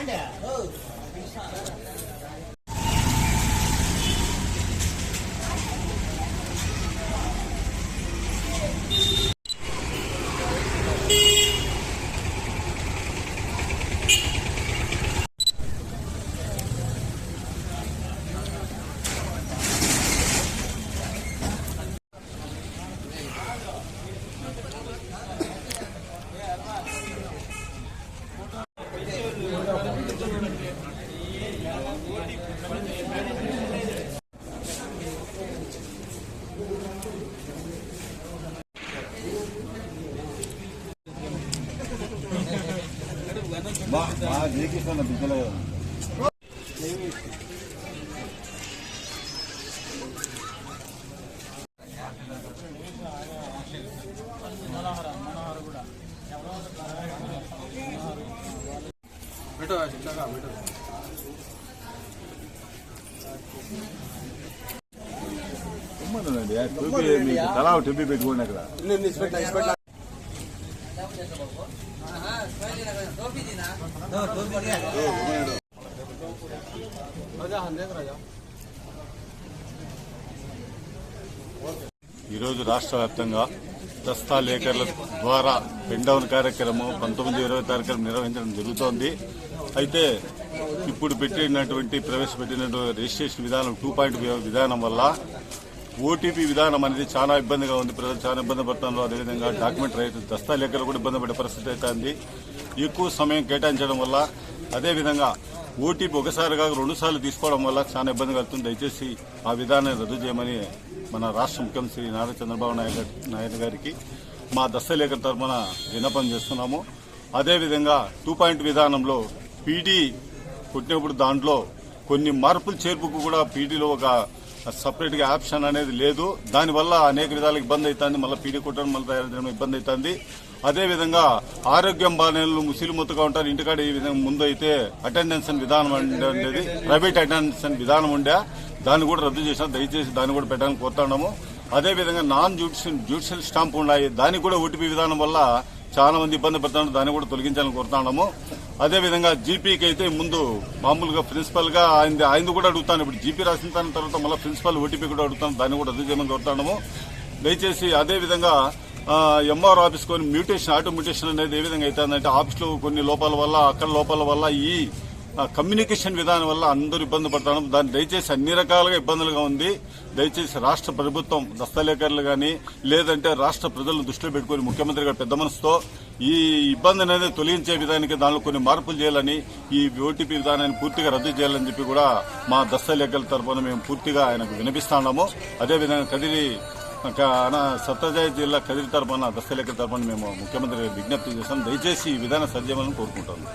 మా మా జేకిస్తున్న బిడ్డలే ఉమ్మనండి తలా ఒక పెట్టుకోండి అక్కడ. ఈరోజు రాష్ట్ర వ్యాప్తంగా దస్తా లేఖర్ల ద్వారా పెండౌన్ కార్యక్రమం పంతొమ్మిది ఇరవై తారీఖున నిర్వహించడం జరుగుతోంది. అయితే ఇప్పుడు పెట్టినటువంటి ప్రవేశపెట్టినటువంటి రిజిస్ట్రేషన్ విధానం టూ పాయింట్ విధానం వల్ల ఓటీపీ విధానం అనేది చాలా ఇబ్బందిగా ఉంది. ప్రజలు చాలా ఇబ్బంది పడుతున్నారు. అదేవిధంగా డాక్యుమెంట్ రైతు దస్తా లెక్కలు కూడా ఇబ్బంది పడే పరిస్థితి ఉంది ఎక్కువ సమయం కేటాయించడం వల్ల అదేవిధంగా ఓటీపీ ఒకసారి రెండు సార్లు తీసుకోవడం వల్ల చాలా ఇబ్బంది కలుగుతుంది. దయచేసి ఆ విధానాన్ని రద్దు చేయమని మన రాష్ట్ర ముఖ్యమంత్రి నారా చంద్రబాబు నాయుడు నాయుడు గారికి మా దస్తలేఖ తరఫున విన్నపం చేస్తున్నాము. అదేవిధంగా టూ పాయింట్ విధానంలో పీడీ కొట్టినప్పుడు దాంట్లో కొన్ని మార్పులు చేర్పుకు కూడా పీడీలో ఒక సపరేట్గా ఆప్షన్ అనేది లేదు. దానివల్ల అనేక విధాలుగా ఇబ్బంది అవుతుంది. మళ్ళీ పీడీ కొట్టడం మళ్ళీ తయారు చేయడం ఇబ్బంది అవుతుంది. అదేవిధంగా ఆరోగ్యం బాధ్యతలు ముసిలు ముత్తగా ఉంటారు. ఇంటికాడ ఈ విధంగా ముందు అయితే అటెండెన్స్ విధానం ఉండేది. ప్రైవేట్ అటెండెన్స్ విధానం ఉండే. దాన్ని కూడా రద్దు చేసిన దయచేసి దాన్ని కూడా పెట్టాలని కోరుతున్నాము అదేవిధంగా నాన్ జ్యుడిషియల్ జ్యుడిషియల్ స్టాంప్ ఉన్నాయి దానికి కూడా ఓటీపీ విధానం వల్ల చాలా మంది ఇబ్బంది పడుతున్నారు. దాన్ని కూడా తొలగించాలని కోరుతున్నాము అదేవిధంగా జీపీకి అయితే ముందు మామూలుగా ప్రిన్సిపల్గా ఆయన ఆయన కూడా అడుగుతాను. ఇప్పుడు జీపీ రాసిన దాని తర్వాత మళ్ళీ ప్రిన్సిపల్ ఓటీపీ కూడా అడుగుతాను. దాన్ని కూడా రద్దు చేయమని కోరుతున్నాము దయచేసి అదేవిధంగా ఎంఆర్ ఆఫీస్ కొన్ని మ్యూటేషన్ ఆటో మ్యూటేషన్ అనేది ఏ విధంగా అవుతుందంటే ఆఫీస్లో కొన్ని లోపాల వల్ల అక్కడ లోపాల వల్ల ఈ కమ్యూనికేషన్ విధానం వల్ల అందరూ ఇబ్బంది పడతాం దాన్ని దయచేసి అన్ని రకాలుగా ఇబ్బందులుగా ఉంది. దయచేసి రాష్ట్ర ప్రభుత్వం దస్తలేఖరులు కానీ లేదంటే రాష్ట్ర ప్రజలను దృష్టిలో పెట్టుకుని ముఖ్యమంత్రి గారు పెద్ద మనసుతో ఈ ఇబ్బంది అనేది తొలగించే విధానికి దానిలో కొన్ని మార్పులు చేయాలని ఈ ఓటీపీ విధానాన్ని పూర్తిగా రద్దు చేయాలని చెప్పి కూడా మా దస్తలేఖల తరఫున మేము పూర్తిగా ఆయనకు వినిపిస్తున్నాము అదేవిధంగా కదిరి సత్యజాయి జిల్లా కదిరి తరఫున దస్తలేఖల తరఫున మేము ముఖ్యమంత్రి విజ్ఞప్తి చేస్తాం. దయచేసి ఈ విధాన సజ్జమని కోరుకుంటాము.